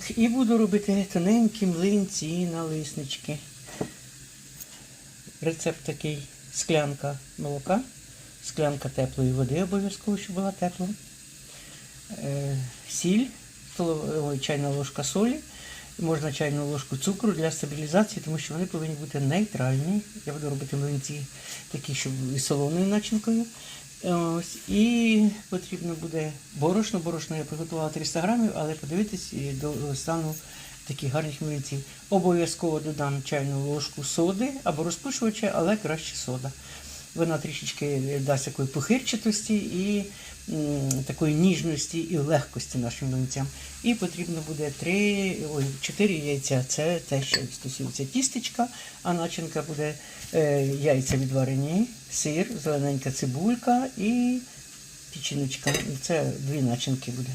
Так, і буду робити тоненькі млинці на лиснички. Рецепт такий: склянка молока, склянка теплої води, обов'язково, щоб була тепла. Е, сіль, чайна ложка солі, можна чайну ложку цукру для стабілізації, тому що вони повинні бути нейтральні. Я буду робити млинці такі, щоб із солоною начинкою. Ось, і потрібно буде борошно. Борошно я приготувала 300 грамів, але подивитись до стану таких гарних млинців. Обов'язково додам чайну ложку соди або розпушувача, але краще сода. Вона трішечки дасть такої похирчатості і такої ніжності і легкості нашим млинцям. І потрібно буде 3, ой, 4 яйця. Це те, що стосується тістечка, а начинка буде е, яйця відварені, сир, зелененька цибулька і печіночка. Це дві начинки буде.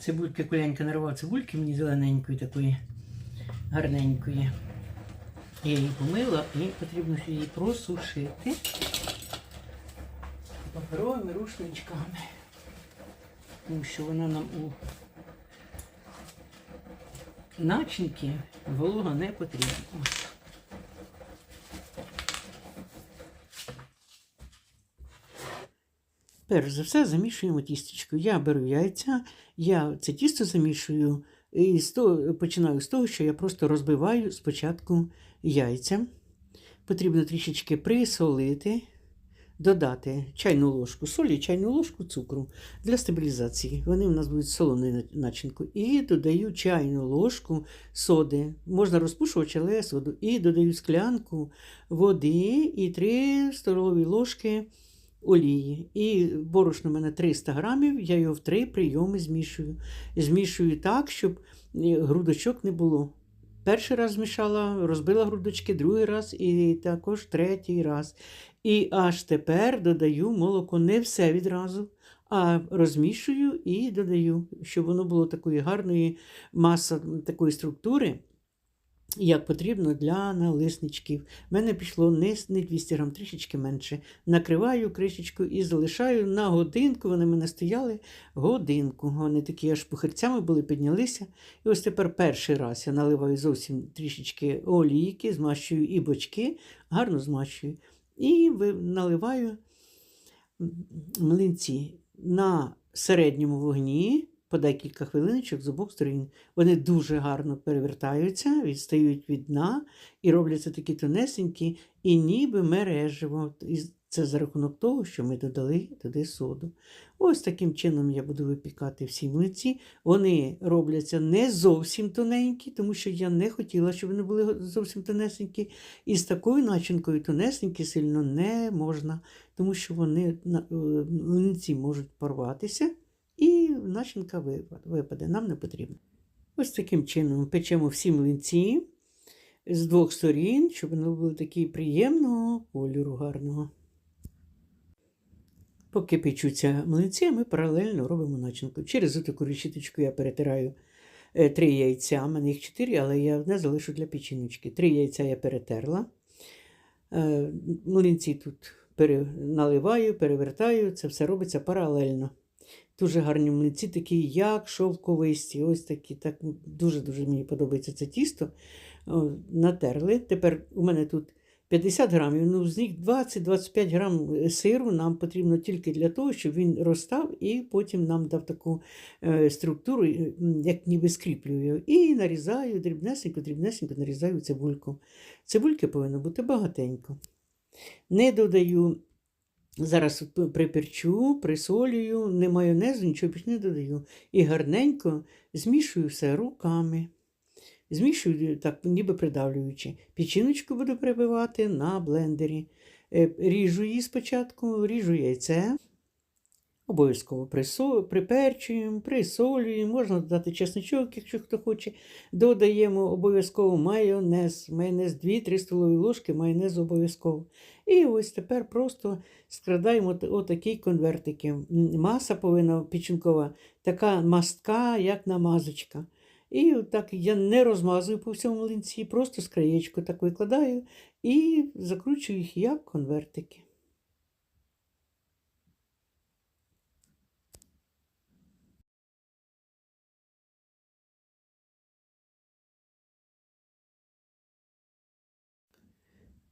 Цибульки куленька нарвав цибульки мені зелененької такої гарненької. Я її помила і потрібно її просушити паперовими рушничками. Тому що вона нам у начинки волога не потрібна. Перш за все замішуємо тістечко. Я беру яйця, я це тісто замішую і з того, починаю з того, що я просто розбиваю спочатку яйця. Потрібно трішечки присолити, додати чайну ложку солі, чайну ложку цукру для стабілізації. Вони в нас будуть солоною начинкою. І додаю чайну ложку соди. Можна розпушувач, але соду. І додаю склянку води і 3 столові ложки олії. І борошно в мене 300 грамів, я його в три прийоми змішую. Змішую так, щоб е, грудочок не було. Перший раз змішала, розбила грудочки, другий раз і також третій раз. І аж тепер додаю молоко не все відразу, а розмішую і додаю, щоб воно було такої гарної маси, такої структури, як потрібно для налисничків. У мене пішло не 200 грам, трішечки менше. Накриваю кришечкою і залишаю на годинку. Вони мене стояли годинку. Вони такі аж пухирцями були, піднялися. І ось тепер перший раз я наливаю зовсім трішечки олійки, змащую і бочки, гарно змащую. І наливаю млинці на середньому вогні по декілька хвилиночок з обох сторін. Вони дуже гарно перевертаються, відстають від дна і робляться такі тонесенькі, і ніби мереживо. І це за рахунок того, що ми додали туди соду. Ось таким чином я буду випікати всі млинці. Вони робляться не зовсім тоненькі, тому що я не хотіла, щоб вони були зовсім тонесенькі. І з такою начинкою тонесенькі сильно не можна, тому що вони е, млинці можуть порватися, начинка випаде. Нам не потрібно. Ось таким чином печемо всі млинці з двох сторін, щоб вони були такі приємного кольору гарного. Поки печуться млинці, ми паралельно робимо начинку. Через таку решіточку я перетираю е, три яйця. У мене їх чотири, але я одне залишу для печіночки. Три яйця я перетерла. Е, Млинці тут наливаю, перевертаю. Це все робиться паралельно. Дуже гарні млинці, такі, як шовковисті. Ось такі. Так, дуже-дуже мені подобається це тісто. Натерли. Тепер у мене тут 50 грамів, ну з них 20-25 грам сиру нам потрібно тільки для того, щоб він розстав і потім нам дав таку е, структуру, е, як ніби скріплюю. І нарізаю дрібнесенько, дрібнесенько нарізаю цибульку. Цибульки повинно бути багатенько. Не додаю. Зараз приперчу, присолюю, не майонезу, нічого більше не додаю. І гарненько змішую все руками. Змішую так, ніби придавлюючи. Печіночку буду прибивати на блендері. Е, Ріжу її спочатку, ріжу яйце. Обов'язково приперчуємо, присолюємо, можна додати чесночок, якщо хто хоче. Додаємо обов'язково майонез. Майонез 2-3 столові ложки, майонез обов'язково. І ось тепер просто скрадаємо отакі конвертики. Маса повинна печінкова, така мастка, як намазочка. І так я не розмазую по всьому млинці, просто з краєчку так викладаю і закручую їх як конвертики.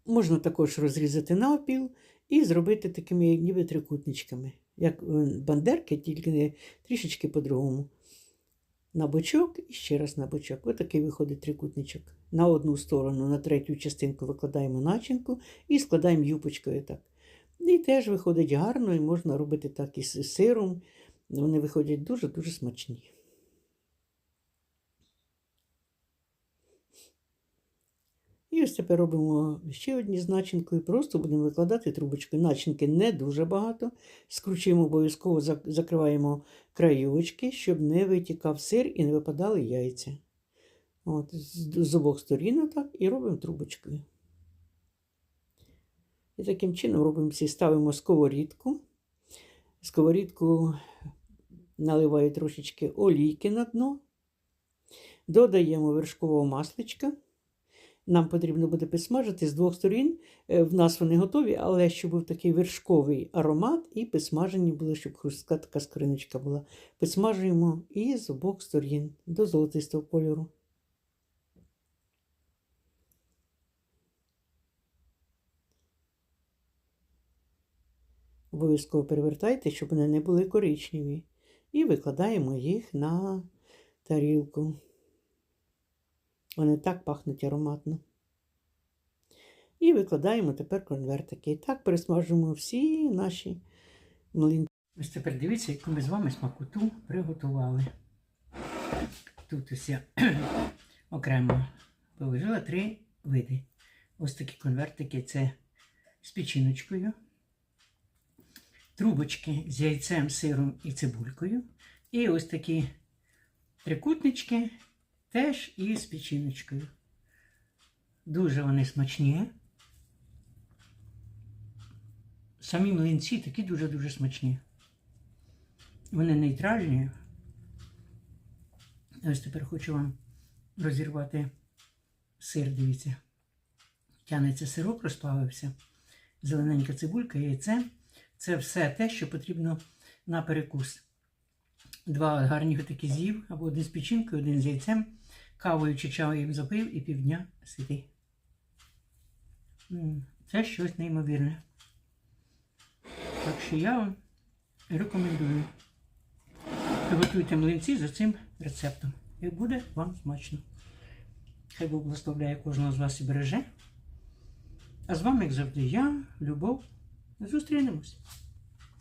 Можна також розрізати навпіл і зробити такими ніби трикутничками, як е, бандерки, тільки трішечки по-другому. На бочок і ще раз на бочок. Ось такий виходить трикутничок. На одну сторону, на третю частинку викладаємо начинку і складаємо юпочкою так. І теж виходить гарно, і можна робити так і з сиром. Вони виходять дуже-дуже смачні. І ось тепер робимо ще одні з начинкою. Просто будемо викладати трубочкою. Начинки не дуже багато. Скручуємо обов'язково, закриваємо краєчки, щоб не витікав сир і не випадали яйця. От, з, обох сторін отак і робимо трубочкою. І таким чином робимо всі, ставимо сковорідку. Сковорідку наливаю трошечки олійки на дно. Додаємо вершкового масличка. Нам потрібно буде підсмажити з двох сторін. Е, В нас вони готові, але щоб був такий вершковий аромат, і підсмажені були, щоб хрустка така скриночка була. Підсмажуємо і з обох сторін до золотистого кольору. Обов'язково перевертайте, щоб вони не були коричневі. І викладаємо їх на тарілку. Вони так пахнуть ароматно. І викладаємо тепер конвертики. І так пересмажуємо всі наші млинці. Ось тепер дивіться, яку ми з вами смакоту приготували. Тут ось я окремо положила три види. Ось такі конвертики це з печіночкою, трубочки з яйцем, сиром і цибулькою. І ось такі трикутнички теж із печіночкою. Дуже вони смачні. Самі млинці такі дуже-дуже смачні. Вони нейтральні. Ось тепер хочу вам розірвати сир, дивіться. Тянеться сироп, розплавився. Зелененька цибулька, яйце. Це все те, що потрібно на перекус. Два гарні такі з'їв, або один з печінкою, один з яйцем. Кавою чи чаєм запив і півдня сидить. Це щось неймовірне. Так що я вам рекомендую. Приготуйте млинці за цим рецептом. І буде вам смачно. Хай Бог благословляє кожного з вас і береже. А з вами, як завжди, я, Любов. Зустрінемось.